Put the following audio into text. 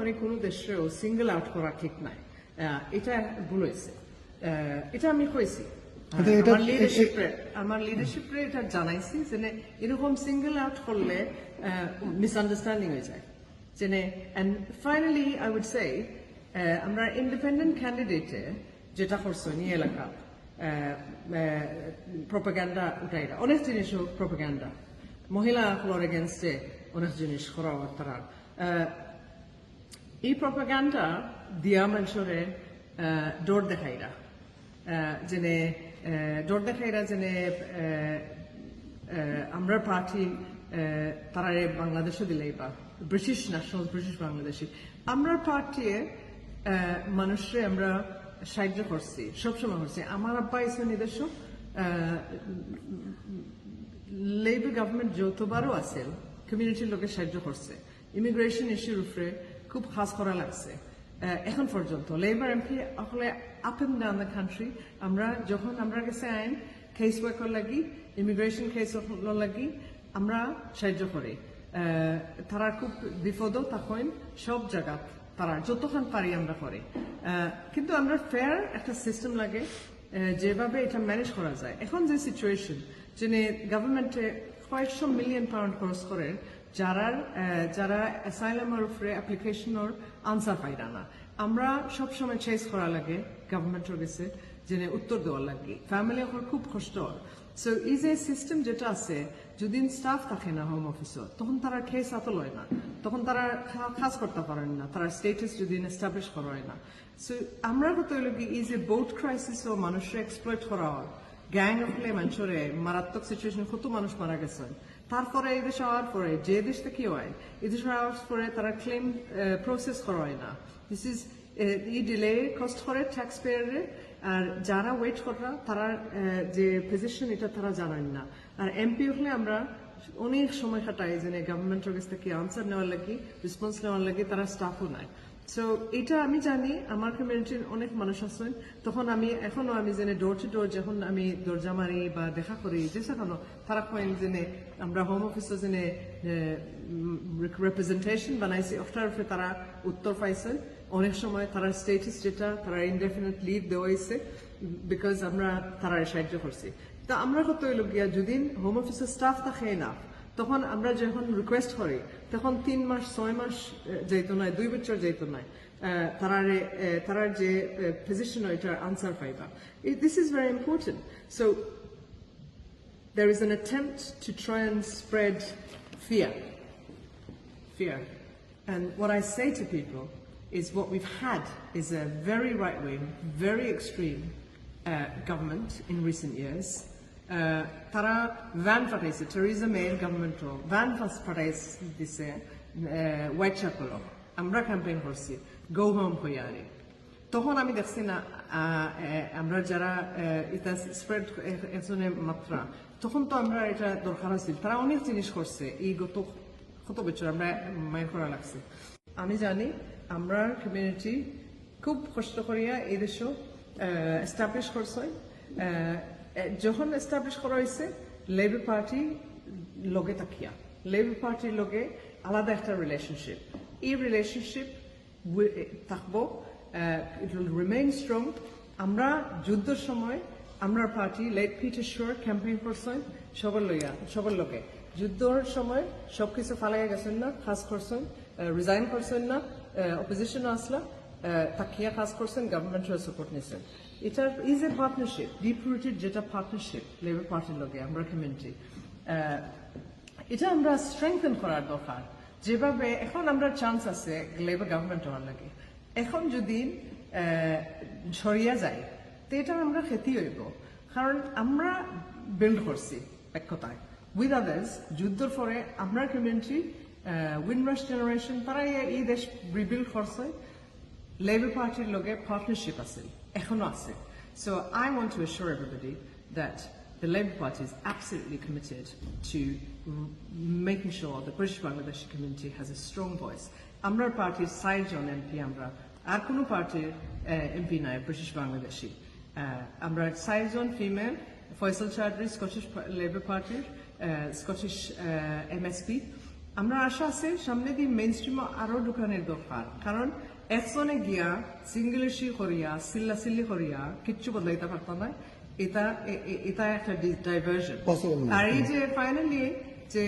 করে কোনো দেশেও সিঙ্গেল আউট করা ঠিক নাই। এটা ভুল হয়েছে। এটা আমি কইছি। আমার লিডারশিপে এটা জানাইছি যে এরকম সিঙ্গেল আউট করলে মিসআন্ডারস্ট্যান্ডিং হয়ে যায়। যে and finally I would say আমরা ইন্ডিপেন্ডেন্ট ক্যান্ডিডেটে যেটা করছ নিয়ে এলাকা প্রপাগান্ডা উঠাইরা অনেক জিনিসও প্রপাগান্ডা মহিলা হলোর এগেনস্টে অনেক জিনিস করা তারা। এই প্রপাগান্ডা দিয়া মানুষরে ডোর দেখাইরা। যেনে ডোর দেখাইরা যেনে আমরা পার্টি তারা বাংলাদেশে দিলেই বা, ব্রিটিশ ন্যাশনাল ব্রিটিশ বাংলাদেশি। আমরা পার্টি মানুষরে আমরা সাহায্য করছি, সবসময় করছি। আমার আব্বা ইসে নিজস্ব লেবার গভর্নমেন্ট যতবারও আছে কমিউনিটির লোকে সাহায্য করছে। ইমিগ্রেশন ইস্যুর উপরে খুব খাস করা লাগছে। এখন পর্যন্ত লেবার এমপি আসলে up and down the country আমরা যখন আমরা গেছে আইন কেস ওয়ার্কর লাগি ইমিগ্রেশন কেস লাগি, আমরা সাহায্য করি। তারা খুব বিপদ তখন সব জায়গা তারা যতক্ষণ পারি আমরা করি। কিন্তু আমরা ফেয়ার একটা সিস্টেম লাগে যেভাবে এটা ম্যানেজ করা যায়। এখন যে সিচুয়েশন যে গভর্নমেন্টে কয়েকশো মিলিয়ন পাউন্ড খরচ করে যারা যারা অ্যাসাইলামের উপরে অ্যাপ্লিকেশনের আনসার পাইরা না আমরা সবসময় চেস করা লাগে গভর্নমেন্টের কাছে যে উত্তর দেওয়ার লাগে। ফ্যামিলি এখন খুব কষ্ট। সো এই যে সিস্টেম যেটা আছে, যদি স্টাফ থাকে না হোম অফিসে তখন তারা খেয়ে সাথে লয় না। তখন তারা খা- কাজ করতে পারেন না। তারা স্টেটাস যদি এস্টাবলিশ করা হয় না। সো আমরা কত কি, এই যে বোট ক্রাইসিস ও মানুষের এক্সপ্লয়েট করা হয়। গ্যাং হলে মানুষের মারাত্মক সিচুয়েশন কত মানুষ মারা গেছেন। তারপরে এই দেশে হওয়ার পরে যে দেশ থেকে হয় এই দেশে হওয়ার পরে তারা ক্লেম প্রসেস করা হয় না this is a delay cost করে ট্যাক্স পেয়ারে আর যারা ওয়েট করা তারা যে পজিশন এটা তারা জানেন না আর এমপি হলে আমরা অনেক সময় কাটাই যে গভর্নমেন্টের কাছ থেকে আনসার নেওয়ার লাগি রেসপন্স নেওয়ার লাগি তারা স্টাফও নাই সো এটা আমি জানি, আমার কমিউনিটির অনেক মানুষ আছেন তখন আমি, এখনও আমি জেনে ডোর টু ডোর যখন আমি দরজা মারি বা দেখা করি, যে সেখানে তারা কয়েন জেনে আমরা হোম অফিসে জেনে রিপ্রেজেন্টেশন বানাইছি। উপরে তারা উত্তর পাইছেন অনেক সময় তারা স্টেটাস যেটা, তারা ইনডেফিনেট লিভ দেওয়াইছে বিকজ আমরা তারা সাহায্য করছি। তা আমরা কত হইল গিয়া যদি হোম অফিসের স্টাফ থাকে না তখন আমরা যখন রিকোয়েস্ট করি তখন তিন মাস ছয় মাস আহ, যাইতো না দুই বছর যাইতো না তারার তারার যে পজিশন ওইটার আনসার পাইবা this is very important so there is an attempt to try and spread fear. Fear. And what I say to people is what we've had is a very right wing, very extreme uh, government in recent years. তারা van পাঠাইছে Teresa মেয়ের গভর্নমেন্টও van পাঠাইছে দিছে white চ্যাপেলও আমরা campaign করছি go home হইয়ারে তখন আমি দেখছি না আমরা যারা এটা স্প্রেড একজনের মাত্রা, তখন তো আমরা এটা দরকার আছিল। তারা অনেক জিনিস করছে, এই গত কত বছর আমরা মাইর করা লাগছে। আমি জানি, আমরা কমিউনিটি খুব কষ্ট করিয়া এই দেশ এস্টাবলিশ করছে যখন এস্টাবলিশ করা হয়েছে লেবার পার্টি লগে তাকিয়া। লেবার পার্টির লগে আলাদা একটা রিলেশনশিপ এই রিলেশনশিপ থাকব ইট উইল রিমেইন স্ট্রং আমরা যুদ্ধের সময়, আমরা পার্টি লেট শোর ক্যাম্পেইন করছেন, সবার লইয়া, সবার লোকে যুদ্ধের সময় সবকিছু ফালাইয়া গেছেন না, কাজ করছেন রিজাইন করছেন না অপোজিশন আসলা। তাকিয়া কাজ করছেন? গভর্নমেন্টের সাপোর্ট নিছেন এটার is a partnership deep rooted যেটা পার্টনারশিপ লেবার পার্টির লোকে আমরা কমিউনিটি এটা আমরা স্ট্রেংথেন করার দরকার। যেভাবে এখন আমরা চান্স আছে লেবার গভর্নমেন্ট হওয়ার লাগে। এখন যদি আহ, যায় তো এটা আমরা ক্ষতি হইব। কারণ আমরা বিল্ড করছি এক কথায় উইথ আদার্স যুদ্ধের পরে আমরা কমিউনিটি উইনরাস জেনারেশন তারা এই দেশ রিবিল্ড করছে। লেবার পার্টির লগে পার্টনারশিপ আছে, এখনও আছে। So I want to assure everybody that the Labour Party is absolutely committed to making sure the British Bangladeshi community has a strong voice. আমরা পার্টির সাইড এমপি আমরা আর কোনো পার্টির এমপি নাই ব্রিটিশ বাংলাদেশি আমরা সাইড জন female Foysal Choudhury Scottish Labour পার্টির Scottish MSP আমরা আশা আছে, সামনে দিয়ে মেইন স্ট্রিম আরও দোকানের দরকার। কারণ একজনে গিয়া সিঙ্গলিশি করিয়া সিল্লা সিল্লি করিয়া কিচ্ছু বদলাইতে পারতো না। এটা এটা একটা ডাইভার্সন আর এই যে ফাইনালি যে